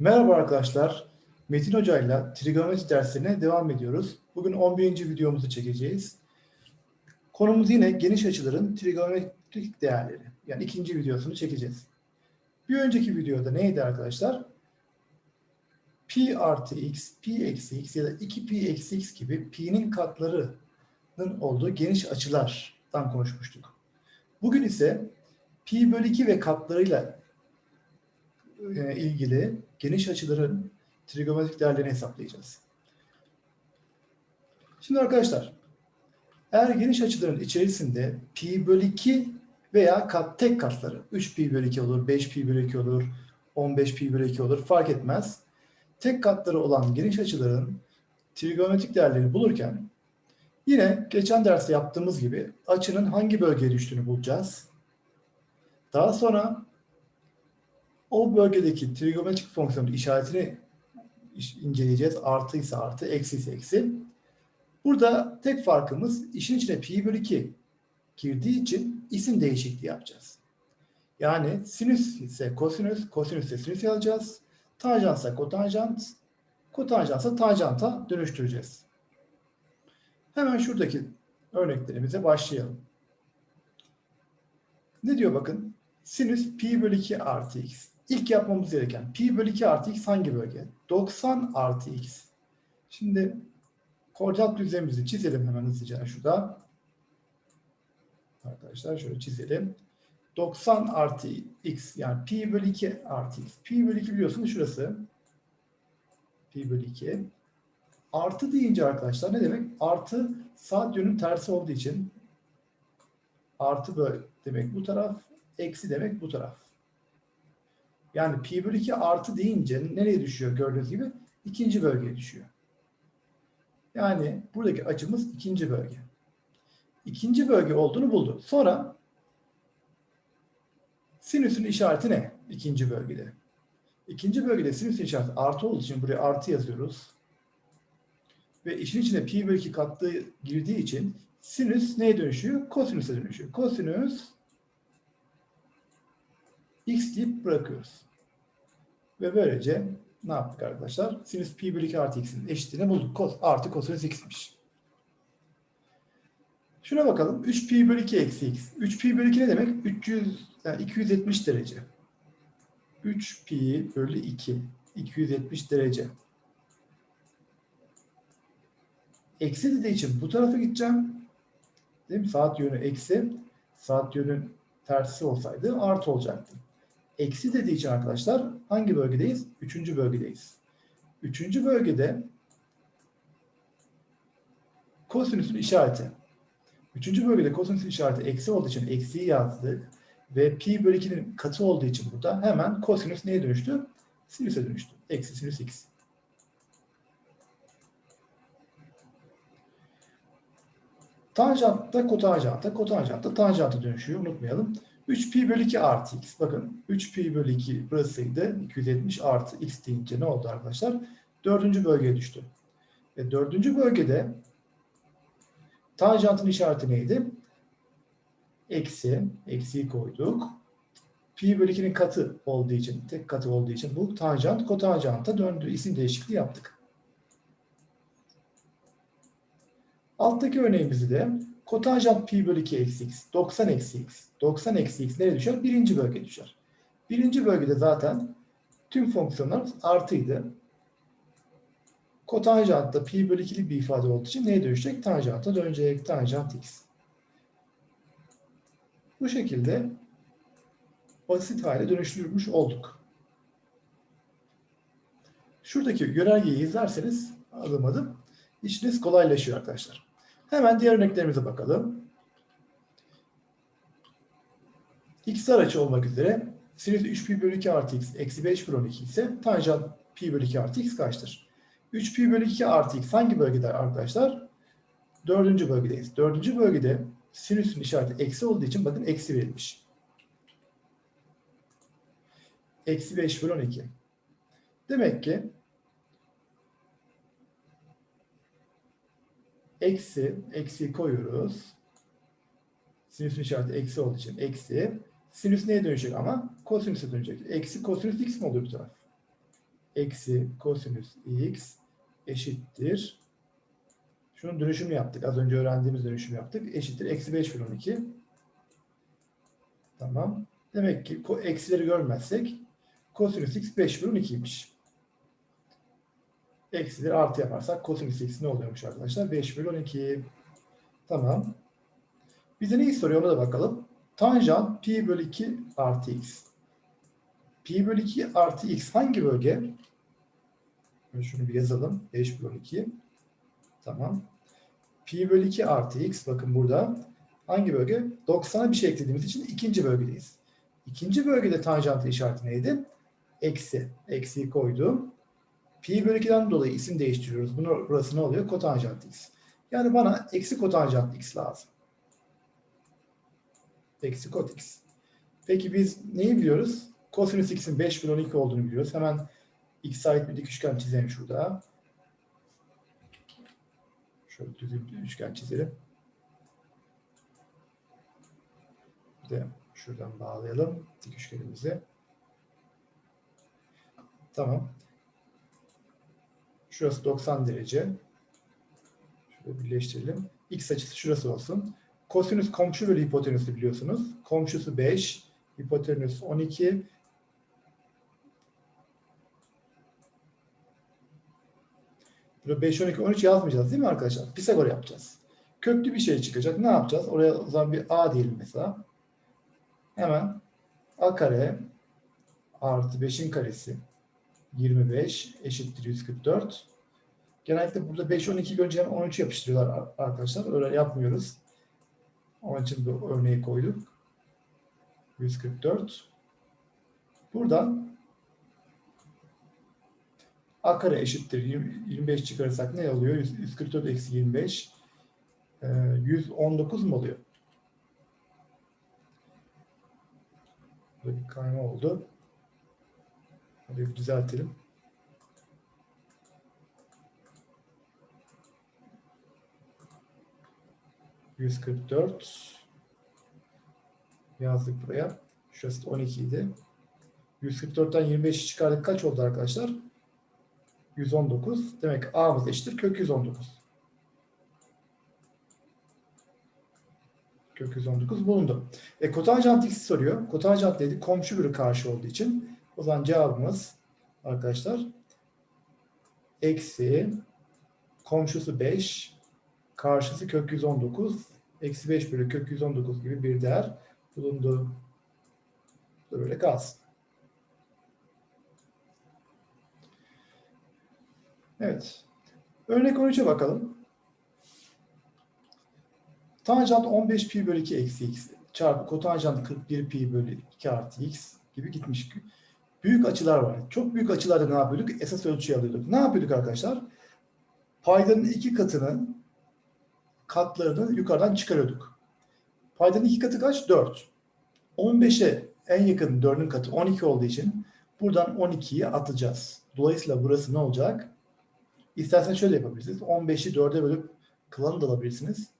Merhaba arkadaşlar. Metin Hoca ile trigonometri derslerine devam ediyoruz. Bugün 11. videomuzu çekeceğiz. Konumuz yine geniş açıların trigonometrik değerleri. Yani ikinci videosunu çekeceğiz. Bir önceki videoda neydi arkadaşlar? Pi artı x, pi eksi x ya da 2pi eksi x gibi pi'nin katlarının olduğu geniş açılardan konuşmuştuk. Bugün ise pi bölü 2 ve katlarıyla e, ilgili geniş açıların trigonometrik değerlerini hesaplayacağız. Şimdi arkadaşlar, eğer geniş açıların içerisinde pi bölü 2 veya kat tek katları 3 pi bölü 2 olur, 5 pi bölü 2 olur, 15 pi bölü 2 olur fark etmez. Tek katları olan geniş açıların trigonometrik değerlerini bulurken yine geçen derste yaptığımız gibi açının hangi bölgeye düştüğünü bulacağız. Daha sonra o bölgedeki trigonometrik fonksiyonun işaretini inceleyeceğiz. Artı ise artı, eksi ise eksi. Burada tek farkımız işin içine pi bölü 2 girdiği için isim değişikliği yapacağız. Yani sinüs ise kosinüs, kosinüs ise sinüs yazacağız. Tanjansa kotanjant, kotanjansa tanjanta dönüştüreceğiz. Hemen şuradaki örneklerimize başlayalım. Ne diyor bakın? Sinüs pi bölü 2 artı x. İlk yapmamız gereken pi bölü 2 artı x hangi bölge? 90 artı x. Şimdi koordinat düzlemimizi çizelim hemen hızlıca şurada. Arkadaşlar şöyle çizelim. 90 artı x yani pi bölü 2 artı x. Pi bölü 2 biliyorsunuz şurası. Pi bölü 2. Artı deyince arkadaşlar ne demek? Artı saat yönün tersi olduğu için artı böyle demek bu taraf, eksi demek bu taraf. Yani pi bölü 2 artı deyince nereye düşüyor gördüğünüz gibi? ikinci bölgeye düşüyor. Yani buradaki açımız ikinci bölge. İkinci bölge olduğunu buldu. Sonra sinüsün işareti ne? İkinci bölgede. İkinci bölgede sinüsün işareti artı olduğu için buraya artı yazıyoruz. Ve işin içine pi bölü 2 kattığı girdiği için sinüs neye dönüşüyor? Kosinüse dönüşüyor. Kosinüs x deyip bırakıyoruz. Ve böylece ne yaptık arkadaşlar? Sinüs pi bölü 2 artı x'in eşitliğini bulduk. Kos, artı kosinüs x'miş. Şuna bakalım. 3 pi bölü 2 eksi x. 3 pi bölü 2 ne demek? 300, yani 270 derece. 3 pi bölü 2. 270 derece. Eksi dediği için bu tarafa gideceğim. Değil mi? Saat yönü eksi. Saat yönün tersi olsaydı artı olacaktı. Eksi dediği arkadaşlar hangi bölgedeyiz? Üçüncü bölgedeyiz. Üçüncü bölgede kosinüsün işareti. Üçüncü bölgede kosinüsün işareti eksi olduğu için eksiyi yazdık. Ve pi bölü 2'nin katı olduğu için burada hemen kosinüs neye dönüştü? Sinüse dönüştü. Eksi sinüs x. Tanjant da kotanjanta, kotanjant da tanjanta dönüşüyor. Unutmayalım. 3 pi bölü 2 artı x. Bakın 3 pi bölü 2 burasıydı. 270 artı x deyince ne oldu arkadaşlar? Dördüncü bölgeye düştü. Ve dördüncü bölgede tanjantın işareti neydi? Eksi. Eksiyi koyduk. Pi bölü 2'nin katı olduğu için, tek katı olduğu için bu tanjant kotanjanta döndü. İsim değişikliği yaptık. Alttaki örneğimizi de kotanjant pi bölü 2 eksi x, 90 eksi x. 90 eksi x nereye düşer? Birinci bölge düşer. Birinci bölgede zaten tüm fonksiyonlar artıydı. Kotanjantta pi bölü 2'lik bir ifade olduğu için neye dönüşecek? Tanjanta dönecek. Tanjant x. Bu şekilde basit hale dönüştürmüş olduk. Şuradaki yönergeyi izlerseniz adım adım işiniz kolaylaşıyor arkadaşlar. Hemen diğer örneklerimize bakalım. x'ler açı olmak üzere sinüs 3 pi bölü 2 artı x eksi 5 bölü 12 ise tanjant pi bölü 2 artı x kaçtır? 3 pi bölü 2 artı x hangi bölgede arkadaşlar? Dördüncü bölgedeyiz. Dördüncü bölgede sinüsün işareti eksi olduğu için bakın eksi verilmiş. Eksi 5 bölü 12. Demek ki eksi, eksi koyuyoruz. Sinüsün işareti eksi olduğu için eksi. Sinüs neye dönecek ama? Kosinüse dönecek. Eksi kosinüs x mi oluyor bu taraf? eksi kosinüs x eşittir. Şunun dönüşümü yaptık. Az önce öğrendiğimiz dönüşümü yaptık. Eşittir. Eksi 5 bölü 12. Tamam. Demek ki eksileri görmezsek kosinüs x 5 bölü 12'ymiş. Eksileri artı yaparsak kosinüs x ne oluyormuş arkadaşlar? 5 bölü 12. Tamam. Bize neyi soruyor ona da bakalım. Tanjant pi bölü 2 artı x. Pi bölü 2 artı x hangi bölge? Şunu bir yazalım. 5 bölü 2. Tamam. Pi bölü 2 artı x bakın burada. Hangi bölge? 90'a bir şey eklediğimiz için ikinci bölgedeyiz. İkinci bölgede tanjantın işareti neydi? Eksi. Eksiyi koydum. Pi bölü 2'den dolayı isim değiştiriyoruz. Bunu, burası ne oluyor? Kotanjant x. Yani bana eksi kotanjant x lazım. Eksi kot x. Peki biz neyi biliyoruz? Kosinüs x'in 5 bölü 12 olduğunu biliyoruz. Hemen x'e ait bir dik üçgen çizelim şurada. Şöyle düz bir üçgen çizelim. Bir de şuradan bağlayalım dik üçgenimizi. Tamam. Şurası 90 derece. Şöyle birleştirelim. X açısı şurası olsun. Kosinüs komşu bölü hipotenüsü biliyorsunuz. Komşusu 5, hipotenüs 12. Burada 5, 12, 13 yazmayacağız değil mi arkadaşlar? Pisagor yapacağız. Köklü bir şey çıkacak. Ne yapacağız? Oraya o zaman bir A diyelim mesela. Hemen A kare artı 5'in karesi 25 eşittir 144. Genellikle burada 5, 12 görünce 13 yapıştırıyorlar arkadaşlar. Öyle yapmıyoruz. Onun için bu örneği koyduk. 144. Buradan a kare eşittir 25 çıkarırsak ne oluyor? 144 eksi 25 119 mu oluyor? Burada bir kayma oldu. Hadi düzeltelim. Yüz kırk dört yazdık buraya. Şurası 12 idi. 144'ten 25'i çıkardık. Kaç oldu arkadaşlar? 119. Demek ki A'mız eşittir. Kök 119. Kök 119 bulundu. E, kotanjant x soruyor. Kotanjant dedi komşu bölü karşı olduğu için. O zaman cevabımız arkadaşlar eksi komşusu 5 karşısı kök 119 eksi 5 bölü kök 119 gibi bir değer bulundu. Böyle kalsın. Evet. Örnek 13'e bakalım. Tanjant 15 pi bölü 2 eksi x çarpı kotanjant 41 pi bölü 2 artı x gibi gitmiş. Büyük açılar var. Çok büyük açılarda ne yapıyorduk? Esas ölçüyü alıyorduk. Ne yapıyorduk arkadaşlar? Paydanın iki katının katlarını yukarıdan çıkarıyorduk. Paydanın iki katı kaç? 4. 15'e en yakın 4'ün katı 12 olduğu için buradan 12'yi atacağız. Dolayısıyla burası ne olacak? İstersen şöyle yapabilirsiniz. 15'i 4'e bölüp kalanı da alabilirsiniz.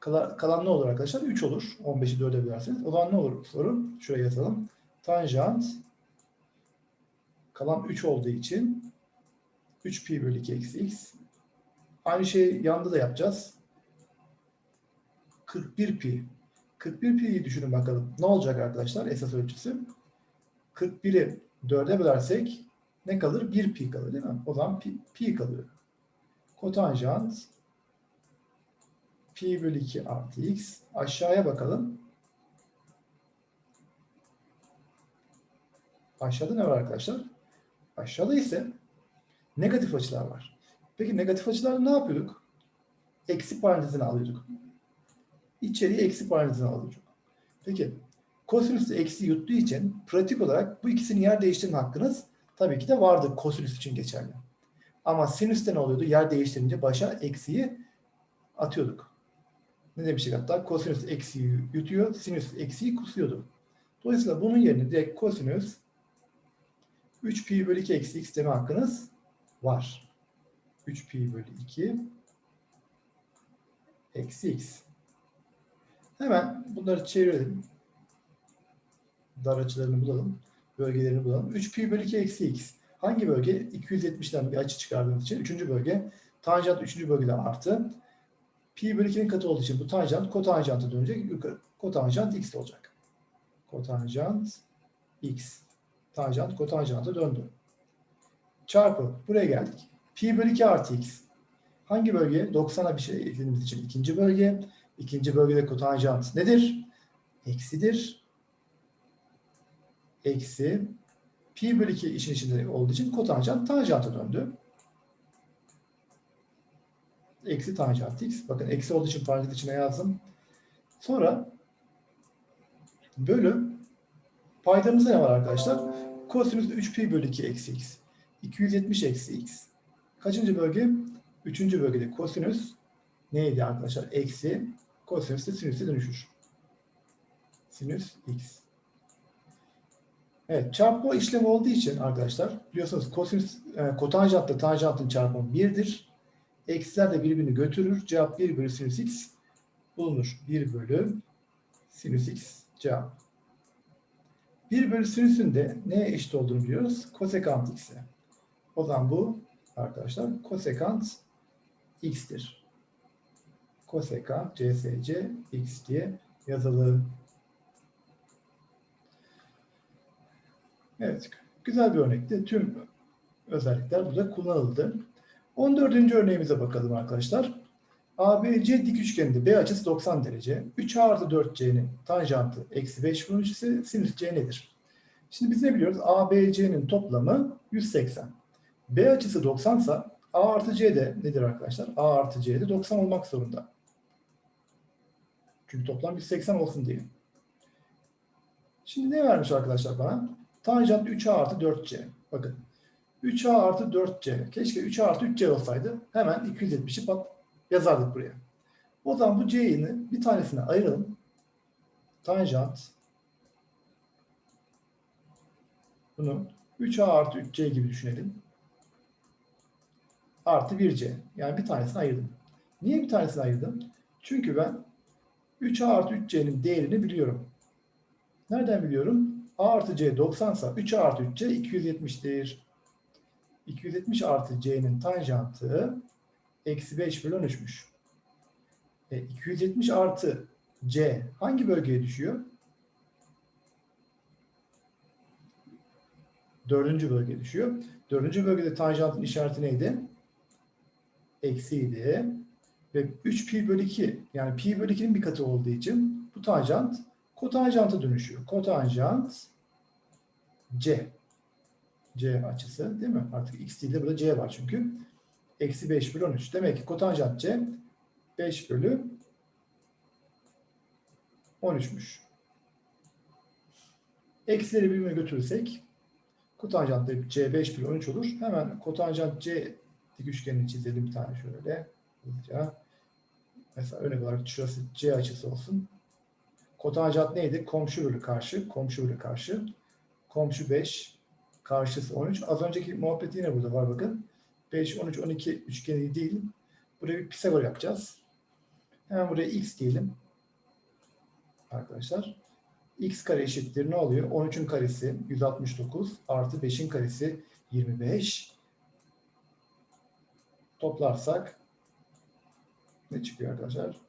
Kalan, ne olur arkadaşlar? 3 olur. 15'i 4'e bölerseniz. O zaman ne olur soru? Şuraya yazalım. Tanjant kalan 3 olduğu için 3 pi bölü 2 eksi x. Aynı şeyi yanda da yapacağız. 41 pi. 41 pi'yi düşünün bakalım. Ne olacak arkadaşlar esas ölçüsü? 41'i 4'e bölersek ne kalır? 1 pi kalır değil mi? O zaman pi, pi kalıyor. Kotanjant pi bölü 2 artı x. Aşağıya bakalım. Aşağıda ne var arkadaşlar? Aşağıda ise negatif açılar var. Peki negatif açılarda ne yapıyorduk? Eksi parantezine alıyorduk. İçeriye eksi parantezine alıyorduk. Peki kosinüs eksi yuttuğu için pratik olarak bu ikisinin yer değiştirme hakkınız tabii ki de vardı kosinüs için geçerli. Ama sinüste ne oluyordu? Yer değiştirince başa eksiyi atıyorduk. Ne demiştik hatta? Kosinüs eksiyi yutuyor, sinüs eksiyi kusuyordu. Dolayısıyla bunun yerine direkt kosinüs 3 pi bölü 2 eksi x deme hakkınız var. 3 pi bölü 2 eksi x. Hemen bunları çevirelim. Dar açılarını bulalım. Bölgelerini bulalım. 3 pi bölü 2 eksi x. Hangi bölge? 270'den bir açı çıkardığımız için. Üçüncü bölge. Tanjant üçüncü bölgede artı. Pi bölü 2'nin katı olduğu için bu tanjant kotanjanta dönecek. Yukarı. Kotanjant x olacak. Kotanjant x. Tanjant kotanjanta döndü. Çarpı. Buraya geldik. Pi bölü 2 artı x. Hangi bölge? 90'a bir şey eklediğimiz için ikinci bölge. İkinci bölgede kotanjant nedir? Eksidir. Eksi. Pi bölü 2 işin içinde olduğu için kotanjant tanjanta döndü. Eksi tanjant x. Bakın eksi olduğu için parantez içine yazdım. Sonra bölü paydamızda ne var arkadaşlar? Kosinüs 3 pi bölü 2 eksi x. 270 eksi x. Kaçıncı bölge? Üçüncü bölgede kosinüs neydi arkadaşlar? Eksi kosinüs de sinüse dönüşür. Sinüs x. Evet, çarpma işlemi olduğu için arkadaşlar biliyorsunuz kosinüs e, kotanjantla tanjantın çarpımı 1'dir. Eksiler de birbirini götürür. Cevap 1 bölü sinüs x bulunur. 1 bölü sinüs x cevap. 1 bölü sinüsün de neye eşit olduğunu biliyoruz? Kosekant x'e. O zaman bu arkadaşlar kosekant x'tir. Kosekant csc x diye yazalım. Evet, güzel bir örnekti. Tüm özellikler burada kullanıldı. 14. örneğimize bakalım arkadaşlar. ABC dik üçgeninde B açısı 90 derece. 3A artı 4C'nin tanjantı eksi 5 bunun sinüs C nedir? Şimdi biz ne biliyoruz? ABC'nin toplamı 180. B açısı 90 ise A artı C de nedir arkadaşlar? A artı C de 90 olmak zorunda. Çünkü toplam 180 olsun diye. Şimdi ne vermiş arkadaşlar bana? Tanjant 3A artı 4C. Bakın 3A artı 4C. Keşke 3A artı 3C olsaydı hemen 270'i pat yazardık buraya. O zaman bu C'yi bir tanesine ayıralım. Tanjant bunu 3A artı 3C gibi düşünelim. Artı 1C. Yani bir tanesini ayırdım. Niye bir tanesini ayırdım? Çünkü ben 3A artı 3C'nin değerini biliyorum. Nereden biliyorum? A artı C 90 ise 3A artı 3C 270'tir. 270 artı C'nin tanjantı eksi 5 bölü 13'müş. E, 270 artı C hangi bölgeye düşüyor? Dördüncü bölgeye düşüyor. Dördüncü bölgede tanjantın işareti neydi? Eksiydi. Ve 3 pi bölü 2 yani pi bölü 2'nin bir katı olduğu için bu tanjant kotanjanta dönüşüyor. Kotanjant C. C açısı değil mi? Artık x değil de burada C var çünkü. Eksi 5 bölü 13. Demek ki kotanjant C 5 bölü 13'müş. Eksileri birbirine götürürsek kotanjant C 5 bölü 13 olur. Hemen kotanjant C dik üçgenini çizelim bir tane şöyle. Hızlıca. Mesela örnek olarak şurası C açısı olsun. Kotanjant neydi? Komşu bölü karşı. Komşu bölü karşı. Komşu 5. Karşısı 13. Az önceki muhabbet yine burada var bakın. 5, 13, 12 üçgeni değil. Buraya bir Pisagor yapacağız. Hemen buraya x diyelim. Arkadaşlar. x kare eşittir ne oluyor? 13'ün karesi 169 artı 5'in karesi 25. Toplarsak ne çıkıyor arkadaşlar?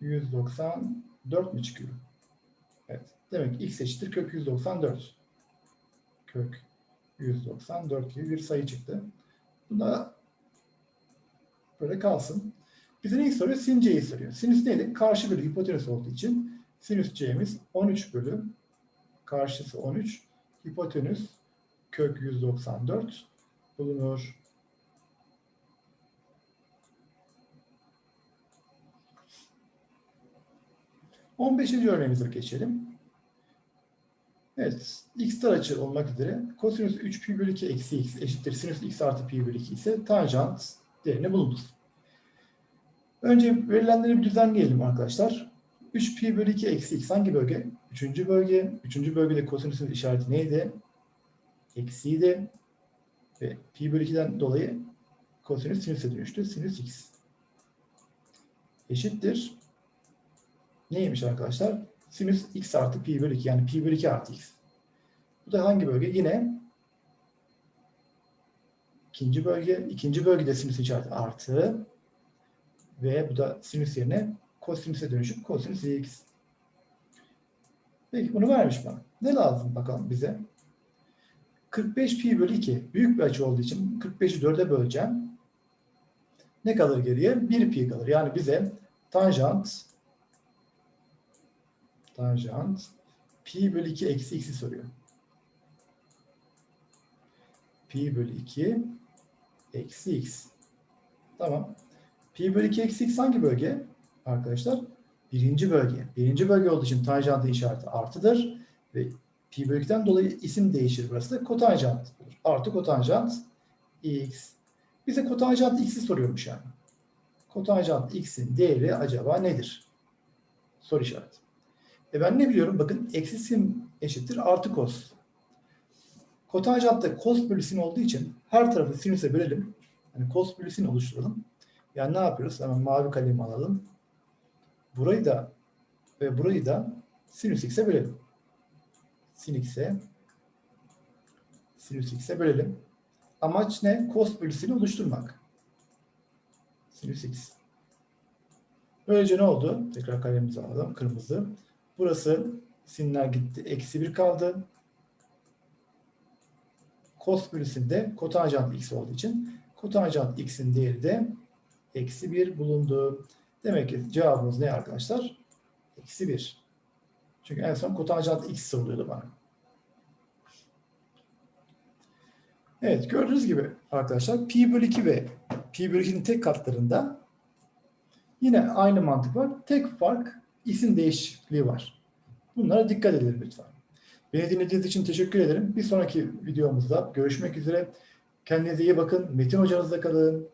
194 mi çıkıyor? Evet. Demek ki x eşittir kök 194. Kök 194 gibi bir sayı çıktı. Bunda böyle kalsın. Bize neyi soruyor? Sin c'yi soruyor. Sinüs neydi? Karşı bölü hipotenüs olduğu için sinüs c'miz 13 bölü karşısı 13 hipotenüs kök 194 bulunur. On beşinci örneğimize geçelim. Evet, x dar açı olmak üzere kosinüs 3 pi bölü 2 eksi x eşittir sinüs x artı pi bölü 2 ise tanjant değerini bulunuz. Önce verilenleri bir düzenleyelim arkadaşlar. 3 pi bölü 2 eksi x hangi bölge? Üçüncü bölge. Üçüncü bölgede kosinüsün işareti neydi? Eksiydi. Ve pi bölü 2'den dolayı kosinüs sinüse dönüştü. Sinüs x. Eşittir. Neymiş arkadaşlar? Sinüs x artı pi bölü 2 yani pi bölü 2 artı x. Bu da hangi bölge? Yine ikinci bölge. ikinci bölgede sinüs işareti artı ve bu da sinüs yerine kosinüse dönüşüp kosinüs x. Peki bunu vermiş bana. Ne lazım bakalım bize? 45 pi bölü 2 büyük bir açı olduğu için 45'i 4'e böleceğim. Ne kalır geriye? 1 pi kalır. Yani bize tanjant tanjant pi bölü 2 eksi x'i soruyor. Pi bölü 2 eksi x. Tamam. Pi bölü 2 eksi x hangi bölge? Arkadaşlar birinci bölge. Birinci bölge olduğu için tanjantın işareti artıdır ve pi bölü 2'den dolayı isim değişir burası da kotanjant olur. Artı kotanjant x. Bize kotanjant x'i soruyormuş yani. Kotanjant x'in değeri acaba nedir? Soru işareti. E ben ne biliyorum? Bakın eksi sin eşittir artı kos. Kotanjantta kos bölü sin olduğu için her tarafı sinüse bölelim. Yani kos bölü sin oluşturalım. Yani ne yapıyoruz? Hemen mavi kalemi alalım. Burayı da ve burayı da sinüs x'e bölelim. Sin x'e sinüs x'e bölelim. Amaç ne? Kos bölü sin'i oluşturmak. Sinüs x. Böylece ne oldu? Tekrar kalemimizi alalım. Kırmızı. Burası sinler gitti. Eksi 1 kaldı. Kos bölü sin de kotanjant x olduğu için kotanjant x'in değeri de eksi 1 bulundu. Demek ki cevabımız ne arkadaşlar? Eksi 1. Çünkü en son kotanjant x soruluyordu bana. Evet gördüğünüz gibi arkadaşlar pi bölü 2 ve pi bölü 2'nin tek katlarında yine aynı mantık var. Tek fark isim değişikliği var. Bunlara dikkat edelim lütfen. Beni dinlediğiniz için teşekkür ederim. Bir sonraki videomuzda görüşmek üzere. Kendinize iyi bakın. Metin hocanızla kalın.